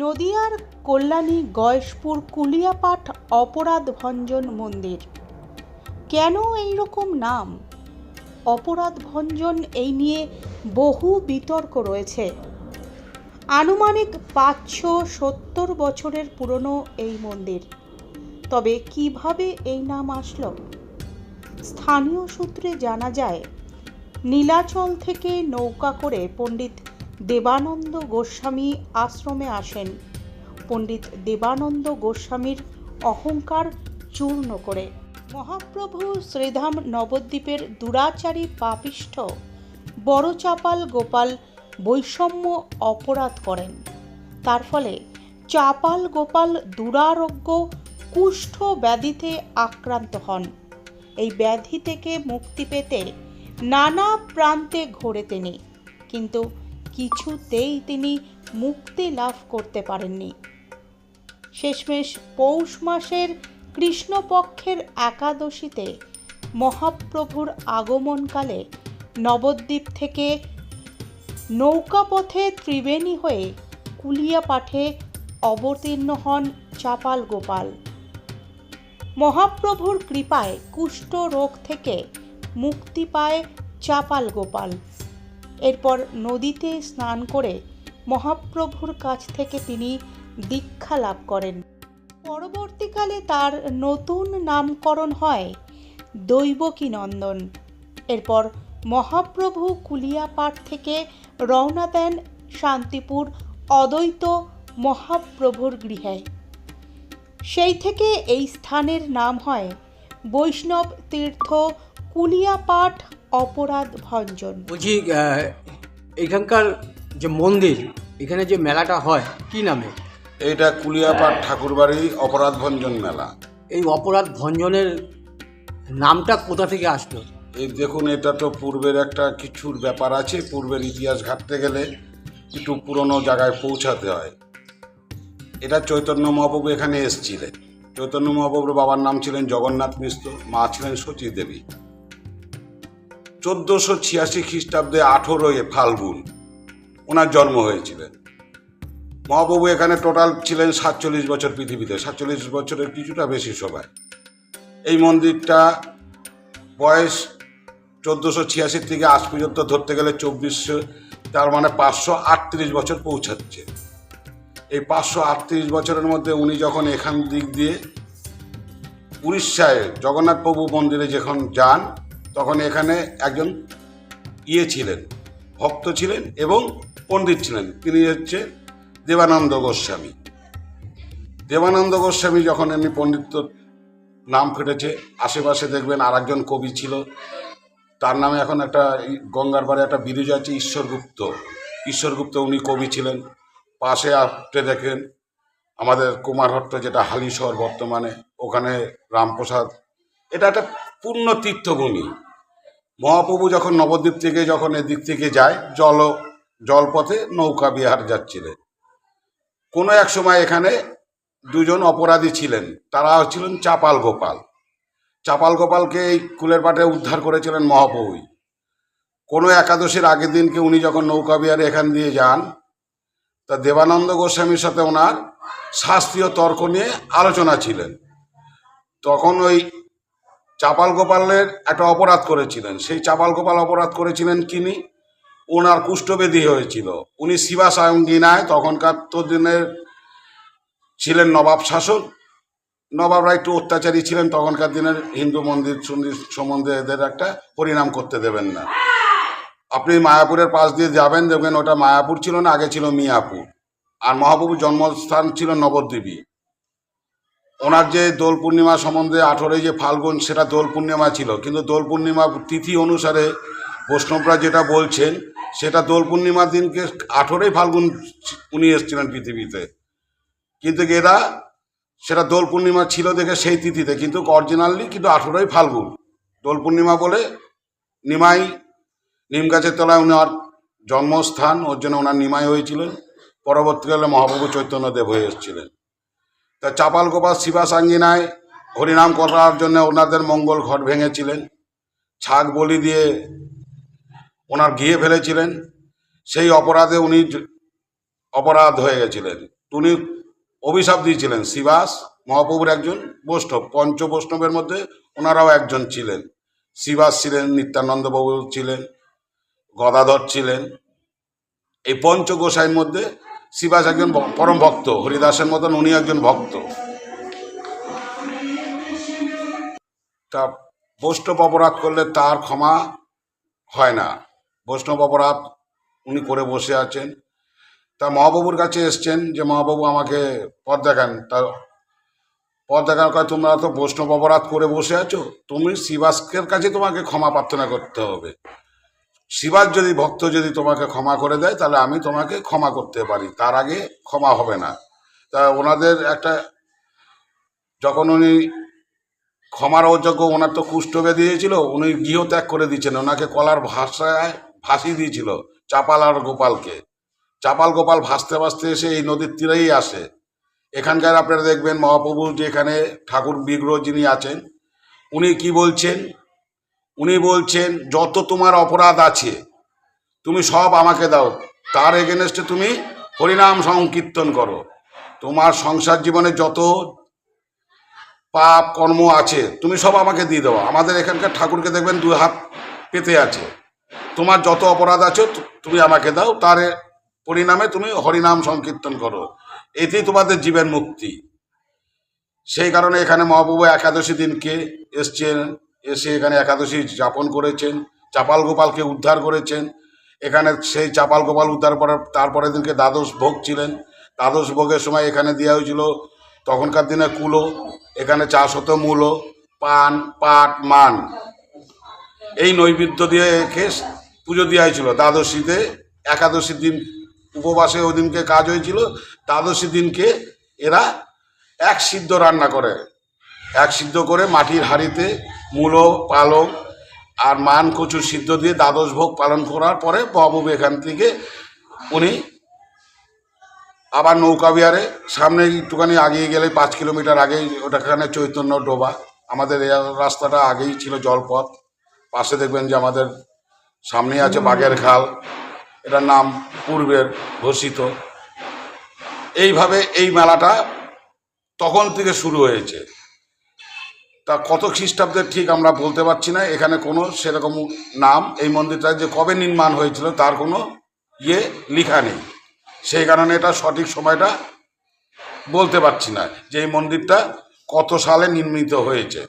নদিয়ার কল্যাণী, গয়েশপুর, কুলিয়াপাট অপরাধ ভঞ্জন মন্দির। কেন এই রকম নাম? অপরাধ ভঞ্জন এই নিয়ে বহু বিতর্ক রয়েছে। আনুমানিক পাঁচশো সত্তর বছরের পুরনো এই মন্দির। তবে কীভাবে এই নাম আসলো? স্থানীয় সূত্রে জানা যায়, নীলাচল থেকে নৌকা করে পণ্ডিত দেবানন্দ গোস্বামী আশ্রমে আসেন। পণ্ডিত দেবানন্দ গোস্বামীর অহংকার চূর্ণ করে। মহাপ্রভু শ্রীধাম নবদ্বীপের দুরাচারী পাপিষ্ঠ বড় চাপাল গোপাল বৈষম্য অপরাধ করেন। তার ফলে চাপাল গোপাল দুরারোগ্য কুষ্ঠ ব্যাধিতে আক্রান্ত হন। এই ব্যাধি থেকে মুক্তি পেতে নানা প্রান্তে ঘোরে তিনি। কিন্তু কিছুতেই তিনি মুক্তি লাভ করতে পারেননি। শেষমেশ পৌষ মাসের কৃষ্ণপক্ষের একাদশীতে মহাপ্রভুর আগমনকালে নবদ্বীপ থেকে নৌকাপথে ত্রিবেণী হয়ে কুলিয়াপাঠে অবতীর্ণ হন চাপাল গোপাল। মহাপ্রভুর কৃপায় কুষ্ঠ রোগ থেকে মুক্তি পায় চাপাল গোপাল। এরপর নদীতে স্নান করে মহাপ্রভুর কাছ থেকে তিনি দীক্ষা লাভ করেন। পরবর্তীকালে তার নতুন নামকরণ হয় দৈবকী নন্দন এরপর মহাপ্রভু কুলিয়াপাট থেকে রওনা দেন শান্তিপুর অদ্বৈত মহাপ্রভুর গৃহে। সেই থেকে এই স্থানের নাম হয় বৈষ্ণব তীর্থ কুলিয়াপাট অপরাধ ভঞ্জন। বলছি আহ, এখানকার যে মন্দির এখানে যে মেলাটা হয় কি নামে? এইটা কুলিয়াপাট ঠাকুরবাড়ি অপরাধ ভঞ্জন মেলা। এই অপরাধ ভঞ্জনের নামটা কোথা থেকে আসলো? এই দেখুন এটা তো পূর্বের একটা কিছুর ব্যাপার আছে পূর্বের ইতিহাস ঘাটতে গেলে একটু পুরনো জায়গায় পৌঁছাতে হয়। এটা চৈতন্য মহাপ্রভু এখানে এসেছিলেন। চৈতন্য মহাপ্রভুর বাবার নাম ছিলেন জগন্নাথ মিশ্র মা ছিলেন সচী দেবী চোদ্দোশো ছিয়াশি খ্রিস্টাব্দে আঠেরোই ফাল্গুন ওনার জন্ম হয়েছিলেন। মহাপ্রভু এখানে টোটাল ছিলেন সাতচল্লিশ বছর পৃথিবীতে। সাতচল্লিশ বছরের কিছুটা বেশি সময়। এই মন্দিরটা বয়স চোদ্দোশো ছিয়াশি থেকে আজ পর্যন্ত ধরতে গেলে চব্বিশশো, তার মানে পাঁচশো আটত্রিশ বছর পৌঁছাচ্ছে। এই পাঁচশো আটত্রিশ বছরের মধ্যে উনি যখন এখান দিক দিয়ে উড়িষ্যায় জগন্নাথ প্রভু মন্দিরে যখন যান তখন এখানে একজন ইয়ে ছিলেন, ভক্ত ছিলেন এবং পণ্ডিত ছিলেন। তিনি হচ্ছে দেবানন্দ গোস্বামী। দেবানন্দ গোস্বামী যখন এমনি পণ্ডিত্য নাম ফেটেছে, আশেপাশে দেখবেন আর একজন কবি ছিল। তার নামে এখন একটা গঙ্গার পাড়ে একটা বিরুজ আছে ঈশ্বরগুপ্ত। ঈশ্বরগুপ্ত উনি কবি ছিলেন। পাশে আপটে দেখেন আমাদের কুমারহট্ট যেটা হালিশহর বর্তমানে, ওখানে রামপ্রসাদ। এটা একটা পূর্ণ তীর্থভূমি। মহাপ্রভু যখন নবদ্বীপ থেকে যখন এদিক থেকে যায়, জল, জলপথে নৌকা বিহার যাচ্ছিলেন। কোনো এক সময় এখানে দুজন অপরাধী ছিলেন। তারা ছিলেন চাপাল গোপাল। চাপাল গোপালকে এই কুলের পাটে উদ্ধার করেছিলেন মহাপ্রভুই কোনো একাদশীর আগের দিনকে উনি যখন নৌকা বিহারে এখান দিয়ে যান, তা দেবানন্দ গোস্বামীর সাথে ওনার শাস্ত্রীয় তর্ক নিয়ে আলোচনা ছিলেন। তখন ওই চাপাল গোপালের একটা অপরাধ করেছিলেন। সেই চাপাল গোপাল অপরাধ করেছিলেন কিনি? ওনার কুষ্ঠবেদী হয়েছিল। উনি শিবা সায়ঙ্গিনায় তখনকার তো দিনের ছিলেন নবাব শাসক। নবাবরা একটু অত্যাচারী ছিলেন, তখনকার দিনের হিন্দু মন্দির সম্বন্ধে এদের একটা পরিণাম করতে দেবেন না। আপনি মায়াপুরের পাশ দিয়ে যাবেন, দেখবেন ওটা মায়াপুর ছিল না, আগে ছিল মিয়াপুর। আর মহাপ্রভুর জন্মস্থান ছিল নবদ্বীপী। ওনার যে দোল পূর্ণিমা সম্বন্ধে আঠেরোই যে ফাল্গুন, সেটা দোল পূর্ণিমা ছিল। কিন্তু দোল পূর্ণিমা তিথি অনুসারে বৈষ্ণবরা যেটা বলছেন, সেটা দোল পূর্ণিমার দিনকে আঠেরোই ফাল্গুন উনি এসেছিলেন পৃথিবীতে। কিন্তু এরা, সেটা দোল পূর্ণিমা ছিল দেখে সেই তিথিতে, কিন্তু অরিজিনালি কিন্তু আঠেরোই ফাল্গুন। দোল পূর্ণিমা বলে নিমাই, নিম গাছের তলায় ওনার জন্মস্থান, ওর জন্য ওনার নিমাই হয়েছিলেন। পরবর্তীকালে মহাপ্রভু চৈতন্যদেব হয়ে এসেছিলেন। তা চাপাল গোপাল, শিবা সাঙ্গিনায় হরিনাম করার জন্য ওনাদের মঙ্গল ঘট ভেঙেছিলেন। ছাগ বলি দিয়ে ওনার গিয়ে ফেলেছিলেন। সেই অপরাধে উনি অপরাধ হয়ে গেছিলেন। উনি অভিশাপ দিয়েছিলেন শিবাস, মহাপ্রভুর একজন বৈষ্ণব পঞ্চ বৈষ্ণবের মধ্যে ওনারাও একজন ছিলেন। শিবাস ছিলেন নিত্যানন্দ বাবু ছিলেন, গদাধর ছিলেন। এই পঞ্চ গোসাইয়ের মধ্যে শিবাস একজন পরম ভক্ত, হরিদাসের মতন উনি একজন ভক্ত। তা বৈষ্ণব অপরাধ করলে তার ক্ষমা হয় না। বৈষ্ণব অপরাধ উনি করে বসে আছেন। তা মহাবাবুর কাছে এসছেন যে মহাবাবু আমাকে পথ দেখান। তা পথ দেখার কয় তোমরা তো বৈষ্ণব অপরাধ করে বসে আছো। তুমি শিবাসকের কাছে তোমাকে ক্ষমা প্রার্থনা করতে হবে। শিবাস যদি ভক্ত যদি তোমাকে ক্ষমা করে দেয়, তাহলে আমি তোমাকে ক্ষমা করতে পারি। তার আগে ক্ষমা হবে না। তা ওনাদের একটা, যখন উনি ক্ষমার অযোগ্য, ওনার তো কুষ্ঠব্যাধি হয়েছিল উনি গৃহত্যাগ করে দিয়েছেন। ওনাকে কলার ভাষায় ভাসিয়ে দিয়েছিল, চাপাল আর গোপালকে। চাপাল গোপাল ভাসতে ভাসতে এসে এই নদীর তীরেই আসে। এখানকার আপনারা দেখবেন মহাপ্রভু যেখানে ঠাকুর বিগ্রহ যিনি আছেন, উনি কি বলছেন? উনি বলছেন, যত তোমার অপরাধ আছে, তুমি সব আমাকে দাও। তার এগেনস্টে তুমি হরিনাম সংকীর্তন করো। তোমার সংসার জীবনে যত পাপ কর্ম আছে, তুমি সব আমাকে দিয়ে দাও। আমাদের এখানকার ঠাকুরকে দেখবেন দুই হাত পেতে আছে। তোমার যত অপরাধ আছে তুমি আমাকে দাও। তার পরিণামে তুমি হরিনাম সংকীর্তন করো। এতেই তোমাদের জীবন মুক্তি। সেই কারণে এখানে মহাপ্রভু একাদশী দিনকে এসছেন এসে এখানে একাদশী যাপন করেছেন, চাপাল গোপালকে উদ্ধার করেছেন। এখানে সেই চাপাল গোপাল উদ্ধার করার তারপরের দিনকে দ্বাদশ ভোগ ছিলেন। দ্বাদশ ভোগের সময় এখানে দেওয়া হয়েছিল তখনকার দিনে কুলো, এখানে চাষ হতো মূলো, পান, পাট, মান। এই নৈবেদ্য দিয়ে একে পুজো দেওয়া হয়েছিল। দ্বাদশীতে একাদশী দিন উপবাসে ওই দিনকে কাজ হয়েছিল। দ্বাদশী দিনকে এরা এক সিদ্ধ রান্না করে। এক সিদ্ধ করে মাটির হাঁড়িতে মূলো, পালং আর মান কচুর সিদ্ধ দিয়ে দ্বাদশ ভোগ পালন করার পরে মহাবুব এখান থেকে উনি আবার নৌকা বিহারে, সামনে একটুখানি আগিয়ে গেলে পাঁচ কিলোমিটার আগেই ওটাখানে চৈতন্য ডোবা। আমাদের রাস্তাটা আগেই ছিল জলপথ। পাশে দেখবেন যে আমাদের সামনেই আছে বাগের খাল। এটার নাম পূর্বের ঘোষিত। এইভাবে এই মেলাটা তখন থেকে শুরু হয়েছে। তা কত খ্রিস্টাব্দের ঠিক আমরা বলতে পারছি না। এখানে কোনো সেরকম নাম এই মন্দিরটা যে কবে নির্মাণ হয়েছিল তার কোনো ইয়ে লেখা নেই। সেই কারণে এটা সঠিক সময়টা বলতে পারছি না যে এই মন্দিরটা কত সালে নির্মিত হয়েছে।